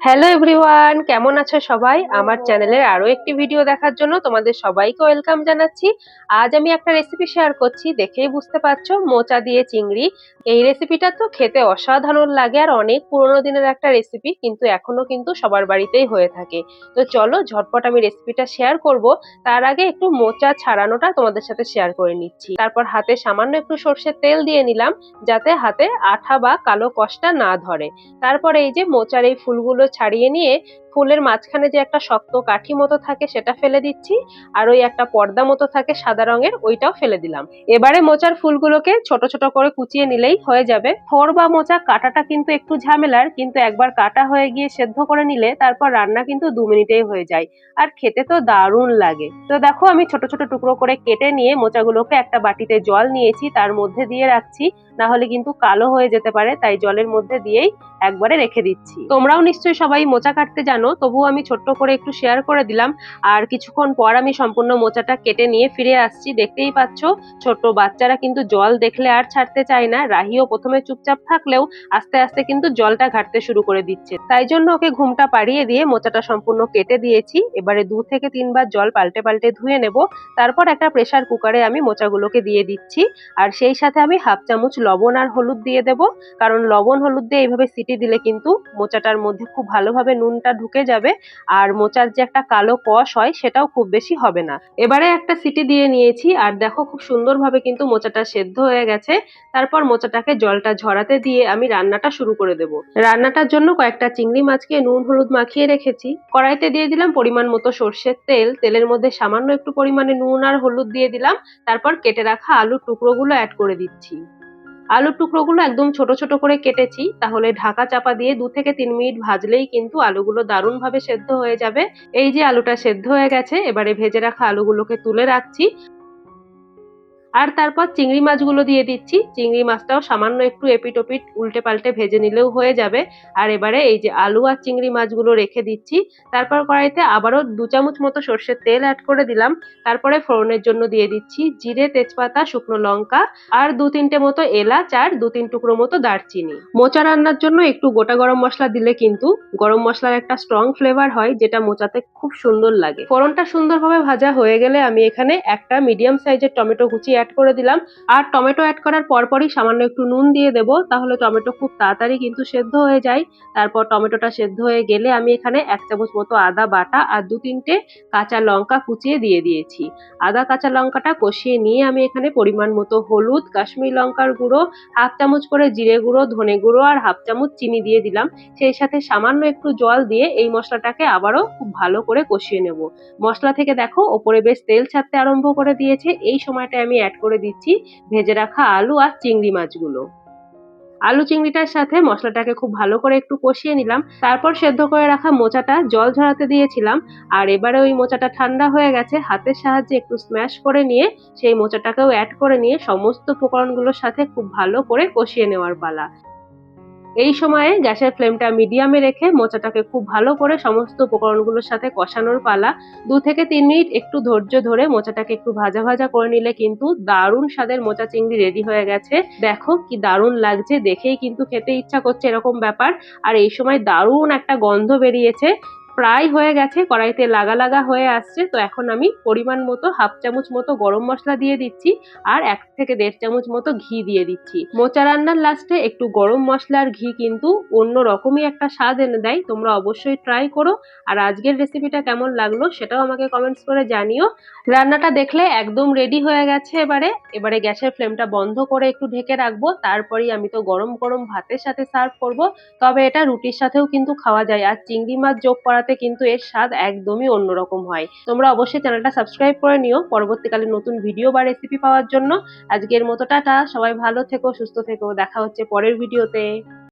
Hello everyone কেমন আছো সবাই? আমার চ্যানেলের আরও একটি ভিডিও দেখার জন্য তোমাদের সবাইকে ওয়েলকাম জানাচ্ছি। আজ আমি একটা রেসিপি শেয়ার করছি, দেখেই বুঝতে পারছ, মোচা দিয়ে চিংড়ি। এই রেসিপিটা তো খেতে অসাধারণ লাগে আর অনেক পুরোনো দিনের একটা রেসিপি কিন্তু এখনও কিন্তু সবার বাড়িতেই হয়ে থাকে। তো চলো, ঝটপট আমি রেসিপিটা শেয়ার করব। তার আগে একটু মোচা ছাড়ানোটা তোমাদের সাথে শেয়ার করে নিচ্ছি। তারপর হাতে সামান্য একটু সর্ষের তেল দিয়ে নিলাম, যাতে হাতে আঠা বা কালো কষটা না ধরে। তারপরে এই যে মোচার এই ফুলগুলো ছাড়িয়ে নিয়ে ফুলের মাঝখানে যে একটা শক্ত কাঠি মতো থাকে সেটা ফেলে দিচ্ছি, আর ওই একটা পর্দা মতো থাকে সাদা রঙের, ওইটাও ফেলে দিলাম। এবারে মোচার ফুলগুলোকে ছোট ছোট করে কুচিয়ে নিলেই হয়ে যাবে। ফোর বা মোচা কাটাটা কিন্তু একটু ঝামেলার, কিন্তু একবার কাটা হয়ে গিয়ে সেদ্ধ করে নিলে তারপর রান্না কিন্তু দু মিনিটেই হয়ে যায়, আর খেতে তো দারুণ লাগে। তো দেখো আমি ছোট ছোট টুকরো করে কেটে নিয়ে মোচাগুলোকে একটা বাটিতে জল নিয়েছি, তার মধ্যে দিয়ে রাখছি, না হলে কিন্তু কালো হয়ে যেতে পারে, তাই জলের মধ্যে দিয়েই একবারে রেখে দিচ্ছি। তোমরাও নিশ্চয়ই সবাই মোচা কাটতে জানো তবুও আমি ছোট্ট করে একটু শেয়ার করে দিলাম। আর কিছুক্ষণ পর আমি সম্পূর্ণ মোচাটা কেটে নিয়ে ফিরে আসছি। দেখতেই পাচ্ছ ছোট বাচ্চারা কিন্তু জল দেখলে আর ছাড়তে চায় না। রাহিও প্রথমে চুপচাপ থাকলেও আস্তে আস্তে কিন্তু জলটা ঘাটতে শুরু করে দিচ্ছে। তাই জন্য ওকে ঘুমটা পাড়িয়ে দিয়ে মোচাটা সম্পূর্ণ কেটে দিয়েছি। এবারে দু থেকে তিনবার জল পাল্টে পাল্টে ধুয়ে নেব। তারপর একটা প্রেসার কুকারে আমি মোচাগুলোকে দিয়ে দিচ্ছি। আর সেই সাথে আমি হাফ চামচ লবণ আর হলুদ দিয়ে দেব। কারণ লবণ হলুদ দিয়ে এইভাবে সিটি দিলে কিন্তু মোচাটার মধ্যে খুব ভালোভাবে নুনটা ঢুকে যাবে। আর মোচার যে একটা কালো কষ হয়, সেটাও খুব বেশি হবে না। এবারে একটা সিটি দিয়ে নিয়েছি, আর দেখো খুব সুন্দরভাবে কিন্তু মোচাটা সেদ্ধ হয়ে গেছে। তারপর মোচাটাকে জলটা ঝরাতে দিয়ে আমি রান্নাটা শুরু করে দেব। রান্নাটার জন্য কয়েকটা চিংড়ি মাছকে নুন, হলুদ মাখিয়ে রেখেছি। কড়াইতে দিয়ে দিলাম পরিমাণ মতো সর্ষের তেল। তেলের মধ্যে সামান্য একটু পরিমাণে নুন আর হলুদ দিয়ে দিলাম। তারপর কেটে রাখা আলুর টুকরোগুলো অ্যাড করে দিচ্ছি। আলুর টুকরোগুলো একদম ছোট ছোট করে কেটেছি, তাহলে ঢাকা চাপা দিয়ে দু থেকে তিন মিনিট ভাজলেই কিন্তু আলুগুলো দারুণভাবে সেদ্ধ হয়ে যাবে। এই যে আলুটা সেদ্ধ হয়ে গেছে, এবারে ভেজে রাখা আলুগুলোকে তুলে রাখছি। আর তারপর চিংড়ি মাছগুলো দিয়ে দিচ্ছি। চিংড়ি মাছটাও সামান্য একটু এপিট ওপিট উল্টে পাল্টে ভেজে নিলেও হয়ে যাবে। আর এবারে এই যে আলু আর চিংড়ি মাছগুলো রেখে দিচ্ছি। তারপর কড়াইতে আবারও দু চামচ মতো সর্ষের তেল অ্যাড করে দিলাম। তারপরে ফোড়নের জন্য দিয়ে দিচ্ছি জিরে, তেজপাতা, শুকনো লঙ্কা আর দু তিনটে মতো এলাচ আর দু তিন টুকরো মতো দারচিনি। মোচা রান্নার জন্য একটু গোটা গরম মশলা দিলে কিন্তু গরম মশলার একটা স্ট্রং ফ্লেভার হয়, যেটা মোচাতে খুব সুন্দর লাগে। ফোড়নটা সুন্দরভাবে ভাজা হয়ে গেলে আমি এখানে একটা মিডিয়াম সাইজের টমেটো কুচি অ্যাড করে দিলাম। আর টমেটো অ্যাড করার পরপরই সামান্য একটু নুন দিয়ে দেবো, তাহলে টমেটো খুব তাড়াতাড়ি কিন্তু সেদ্ধ হয়ে যায়। তারপর টমেটোটা সেদ্ধ হয়ে গেলে আমি এখানে এক চামচ মতো আদা বাটা আর দু তিনটে কাঁচা লঙ্কা কুচিয়ে দিয়ে দিয়েছি। আদা কাঁচা লঙ্কাটা কষিয়ে নিয়ে আমি এখানে পরিমাণ মতো হলুদ, কাশ্মীর লঙ্কার গুঁড়ো, হাফ চামচ করে জিরে গুঁড়ো, ধনে গুঁড়ো আর হাফ চামচ চিনি দিয়ে দিলাম। সেই সাথে সামান্য একটু জল দিয়ে এই মশলাটাকে আবারও খুব ভালো করে কষিয়ে নেব। মশলা থেকে দেখো, ওপরে বেশ তেল ছাড়তে আরম্ভ করে দিয়েছে। এই সময়টা আমি অ্যাড করে দিচ্ছি, ভেজে রাখা আলু আর চিংড়ি মাছগুলো। আলু চিংড়িটার সাথে মশলাটাকে খুব ভালো করে একটু কষিয়ে নিলাম। তারপর সেদ্ধ করে রাখা মোচাটা জল ঝরাতে দিয়েছিলাম। আর এবারে ওই মোচাটা ঠান্ডা হয়ে গেছে, হাতের সাহায্যে একটু স্ম্যাশ করে নিয়ে সেই মোচাটাকেও অ্যাড করে নিয়ে সমস্ত উপকরণগুলোর সাথে খুব ভালো করে কষিয়ে নেওয়ার পালা। এই সময়ে গ্যাসের ফ্লেমটা মিডিয়ামে রেখে মোচাটাকে খুব ভালো করে সমস্ত উপকরণগুলোর সাথে কষানোর পালা দু থেকে তিন মিনিট একটু ধৈর্য ধরে মোচাটাকে একটু ভাজা ভাজা করে নিলে কিন্তু দারুণ স্বাদের মোচা চিংড়ি রেডি হয়ে গেছে। দেখো কি দারুণ লাগছে, দেখেই কিন্তু খেতে ইচ্ছা করছে এরকম ব্যাপার। আর এই সময় দারুণ একটা গন্ধ বেরিয়েছে। প্রায় হয়ে গেছে, কড়াইতে লাগা লাগা হয়ে আসছে। তো এখন আমি পরিমাণ মতো হাফ চামচ মতো গরম মশলা দিয়ে দিচ্ছি আর এক থেকে দেড় চামচ মতো ঘি দিয়ে দিচ্ছি। মোচা রান্নার লাস্টে একটু গরম মশলার ঘি কিন্তু অন্য রকমই একটা স্বাদ এনে দেয়। তোমরা অবশ্যই ট্রাই করো। আর আজকের রেসিপিটা কেমন লাগল সেটাও আমাকে কমেন্টস করে জানিও। রান্নাটা দেখলে একদম রেডি হয়ে গেছে এবারে। এবারে গ্যাসের ফ্লেমটা বন্ধ করে একটু ঢেকে রাখব। তারপরেই আমি তো গরম গরম ভাতের সাথে সার্ভ করব। তবে এটা রুটির সাথেও কিন্তু খাওয়া যায়। আর চিংড়ি মাছ যোগ করা করাতে কিন্তু এর স্বাদ একদমই অন্যরকম হয়। তোমরা অবশ্যই চ্যানেলটা সাবস্ক্রাইব করে নিও পরবর্তীকালে নতুন ভিডিও বা রেসিপি পাওয়ার জন্য। আজকের মতো টাটা, সবাই ভালো থেকো, সুস্থ থেকো, দেখা হচ্ছে পরের ভিডিওতে